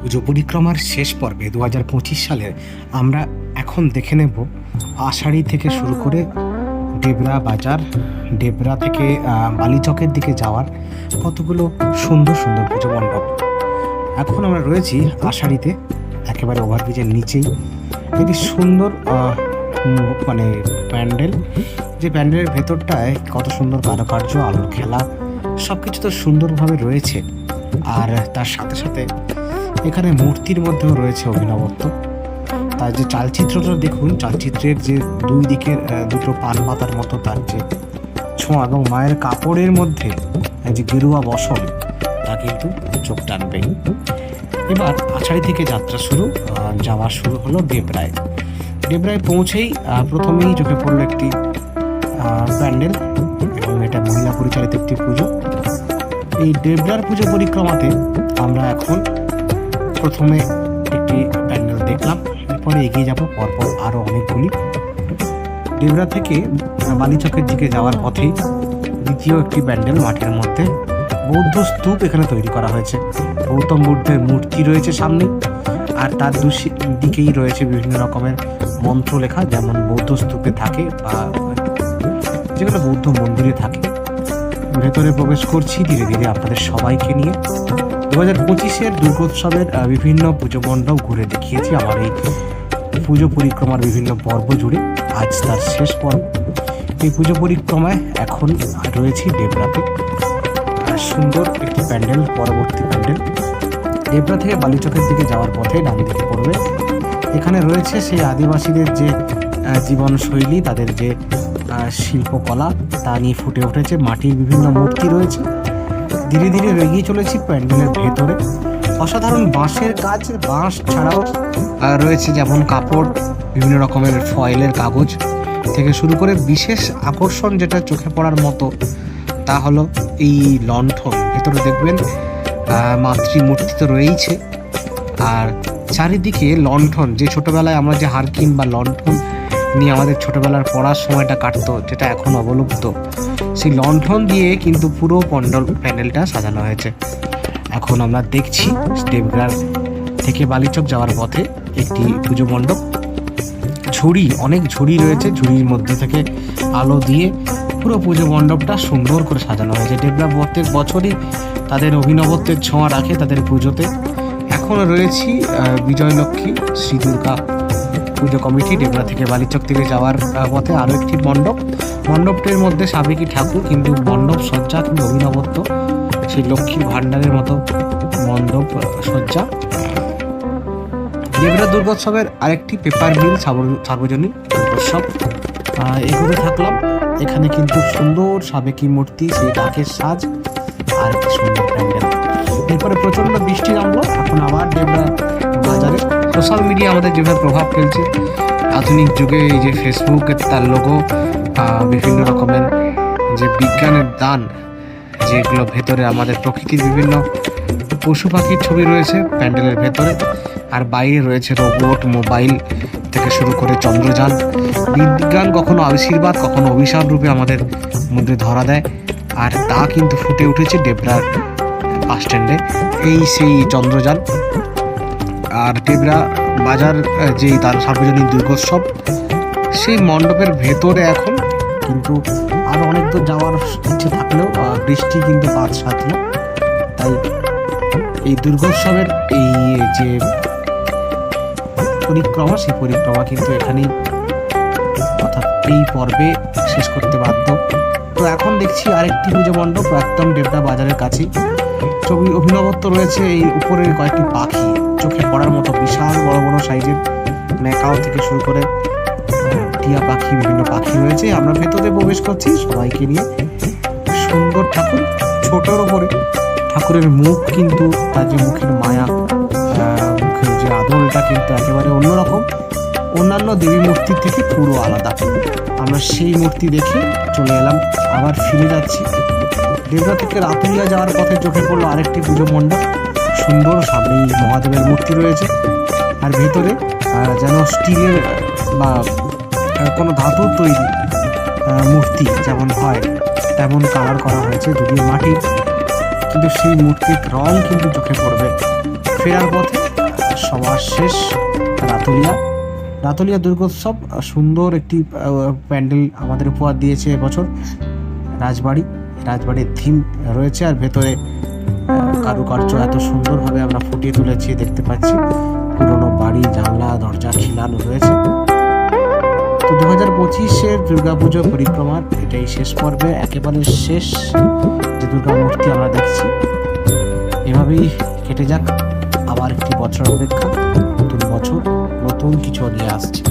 পুজো পরিক্রমার শেষ পর্বে দু হাজার পঁচিশ সালে আমরা এখন দেখে নেব আষাঢ়ি থেকে শুরু করে ডেবরা বাজার, ডেবরা থেকে বালিচকের দিকে যাওয়ার কতগুলো সুন্দর সুন্দর পুজো মণ্ডপ এখন আমরা রয়েছি আষাঢ়িতে, একেবারে ওভারব্রিজের নিচেই। একটি সুন্দর মানে প্যান্ডেল। যে প্যান্ডেলের ভেতরটায় কত সুন্দর কারুকার্য, আলোর খেলা সব কিছু তো সুন্দরভাবে রয়েছে। আর তার সাথে সাথে এখানে মূর্তির মধ্যেও রয়েছে অভিনবত্ব। তার যে চালচিত্রটা দেখুন, চালচিত্রের যে দুই দিকের দুটো পান পাতার মতো তার যে ছোঁয়া এবং মায়ের কাপড়ের মধ্যে যে গেরুয়া বসন, তা কিন্তু চোখ টানবে এবার আষাঢ়ি থেকে যাত্রা শুরু যাওয়া শুরু হলো ডেবরায় ডেবরায় পৌঁছেই প্রথমেই চোখে পড়ল একটি প্যান্ডেল এবং এটা মহিলা পরিচালিত একটি পুজো। এই ডেবরার পুজো পরিক্রমাতে আমরা এখন প্রথমে একটি প্যান্ডেল দেখলাম, এরপরে এগিয়ে যাব, পরপর আরও অনেকগুলি। ডেবরা থেকে বালিচকের দিকে যাওয়ার পথেই দ্বিতীয় একটি প্যান্ডেল মাঠের মধ্যে বৌদ্ধ স্তূপ এখানে তৈরি করা হয়েছে। গৌতম বুদ্ধের মূর্তি রয়েছে সামনে, আর তার দুশি, দিকেই রয়েছে বিভিন্ন রকমের মন্ত্র লেখা যেমন বৌদ্ধ স্তূপে থাকে বা যেগুলো বৌদ্ধ মন্দিরে থাকে। ভেতরে প্রবেশ করছি, ধীরে ধীরে আপনাদের সবাইকে নিয়ে। দু হাজার পঁচিশের দুর্গোৎসবের বিভিন্ন পুজো মণ্ডপ ঘুরে দেখিয়েছি। আমার এই পুজো পরিক্রমার বিভিন্ন পর্ব জুড়ে আজ তার শেষ পর্ব। এই পুজো পরিক্রমায় এখন রয়েছি ডেবরাতে সুন্দর একটি প্যান্ডেল, পরবর্তী প্যান্ডেল। ডেবরা থেকে বালিচকের দিকে যাওয়ার পথে ডান দিকে পড়বে। এখানে রয়েছে সেই আদিবাসীদের যে জীবনশৈলী, তাদের যে শিল্পকলা, তা নিয়ে ফুটে উঠেছে। মাটির বিভিন্ন মূর্তি রয়েছে। ধীরে ধীরে এগিয়ে চলেছি প্যান্ডেলের ভেতরে। অসাধারণ বাঁশের কাজ, বাঁশ ছাড়াও রয়েছে যেমন কাপড়, বিভিন্ন রকমের ফয়েলের কাগজ। থেকে শুরু করে বিশেষ আকর্ষণ যেটা চোখে পড়ার মতো, তা হলো এই লণ্ঠন। ভেতরে দেখবেন মাতৃমূর্তি তো রয়েইছে। আর চারিদিকে লণ্ঠন, যে ছোটোবেলায় আমরা যে হারকিন বা লণ্ঠন নিয়ে আমাদের ছোটোবেলার পড়ার সময়টা কাটতো, যেটা এখন অবলুপ্ত। সেই লণ্ঠন দিয়ে কিন্তু পুরো পণ্ডল প্যান্ডেলটা সাজানো হয়েছে। এখন আমরা দেখছি দেবগ্রার থেকে বালিচক যাওয়ার পথে একটি পুজো মণ্ডপ। ঝুড়ি, অনেক ঝুড়ি রয়েছে, ঝুড়ির মধ্যে থেকে আলো দিয়ে পুরো পুজো মণ্ডপটা সুন্দর করে সাজানো হয়েছে। ডেবরা প্রত্যেক বছরই তাদের অভিনবত্বের ছোঁয়া রাখে তাদের পুজোতে। এখন রয়েছি বিজয়লক্ষ্মী শ্রী দুর্গা পুজো কমিটি ডেবরা থেকে বালিচক থেকে যাওয়ার পথে আরও একটি মণ্ডপ। মণ্ডপটির মধ্যে সাবেকি ঠাকুর কিন্তু মণ্ডপ সজ্জা কিন্তু অভিনবত্ব, সেই লক্ষ্মীর ভাণ্ডারের মতো মণ্ডপ সজ্জা। দেবরা দুর্গোৎসবের আরেকটি পেপার মিল সার্ব- সার্বজনীন দুর্গোৎসব এগুলো থাকলাম। এখানে কিন্তু সুন্দর সাবেকি মূর্তি, সেই ডাকের সাজ আর সুন্দর প্যান্ডেল। এরপরে প্রচণ্ড বৃষ্টি নামলো। এখন আবার ডেবরা বাজারে সোশ্যাল মিডিয়া আমাদের যেভাবে প্রভাব ফেলছে, আধুনিক যুগে এই যে ফেসবুক তার লোগো বিভিন্ন রকমের যে বিজ্ঞানের দান, যেগুলো ভেতরে আমাদের প্রকৃতির বিভিন্ন পশু পাখির ছবি রয়েছে প্যান্ডেলের ভেতরে, আর বাইরে রয়েছে রোবট মোবাইল থেকে শুরু করে চন্দ্রযান। বিজ্ঞান কখনো আশীর্বাদ কখনো অভিশাপ রূপে আমাদের মধ্যে ধরা দেয়, আর তা কিন্তু ফুটে উঠেছে ডেবরার বাস স্ট্যান্ডে এই সেই চন্দ্রযান। আর ডেবরা বাজার যেই তার সার্বজনীন দুর্গোৎসব, সেই মণ্ডপের ভেতরে এখন কিন্তু আরও অনেক দূর যাওয়ার ইচ্ছে থাকলেও বৃষ্টি কিন্তু বাদ সাথে তাই এই দুর্গোৎসবের এই যে পরিক্রমা, সেই পরিক্রমা কিন্তু এখানেই অর্থাৎ এই পর্বে শেষ করতে বাধ্য। তো এখন দেখছি আরেকটি পুজো মণ্ডপ একদম ডেবরা বাজারের কাছে ছবি অভিনবত্ব রয়েছে, এই উপরের কয়েকটি পাখি। চোখে পড়ার মতো বিশাল বড় বড় সাইজের ম্যাকাও থেকে শুরু করে টিয়া পাখি, বিভিন্ন পাখি রয়েছে। আমরা ভেতরে প্রবেশ করছি, সবাইকে নিয়ে। সুন্দর ঠাকুর, ছোটর ওপরে ঠাকুরের মুখ কিন্তু তার যে মুখের মায়া মুখের যে আদলটা কিন্তু একেবারে অন্যরকম। অন্যান্য দেবী মূর্তির থেকে পুরো আলাদা। আমরা সেই মূর্তি দেখে চলে এলাম, আবার ফিরে যাচ্ছি। দেবরা থেকে রাতুলিয়া যাওয়ার পথে চোখে পড়ল আরেকটি পুজো মণ্ডপ। সুন্দর সামনেই মহাদেবের মূর্তি রয়েছে। আর ভেতরে যেন স্টিলের বা কোনো ধাতুর তৈরি মূর্তি যেমন হয়, তেমন কালার করা হয়েছে যদিও মাটির। কিন্তু সেই মূর্তির রং কিন্তু চোখে পড়বে। ফেরার পথে সবার শেষ রাতুলিয়া। রাতুলিয়া দুর্গোৎসব সুন্দর একটি প্যান্ডেল আমাদের উপহার দিয়েছে এবছর। রাজবাড়ি, রাজবাড়ির থিম রয়েছে আর ভেতরে কারুকার্য এত সুন্দরভাবে আমরা ফুটিয়ে তুলেছি, দেখতে পাচ্ছি। পুরোনো বাড়ি, জানলা, দরজা, খিলানো রয়েছে। তো দু হাজার পঁচিশের দুর্গাপুজো পরিক্রমার এটাই শেষ পর্বে, একেবারে শেষ যে দুর্গা মূর্তি আমরা দেখছি। এভাবেই কেটে যাক, আবার একটি বছর অপেক্ষা, নতুন বছর, নতুন কিছু নিয়ে আসছে।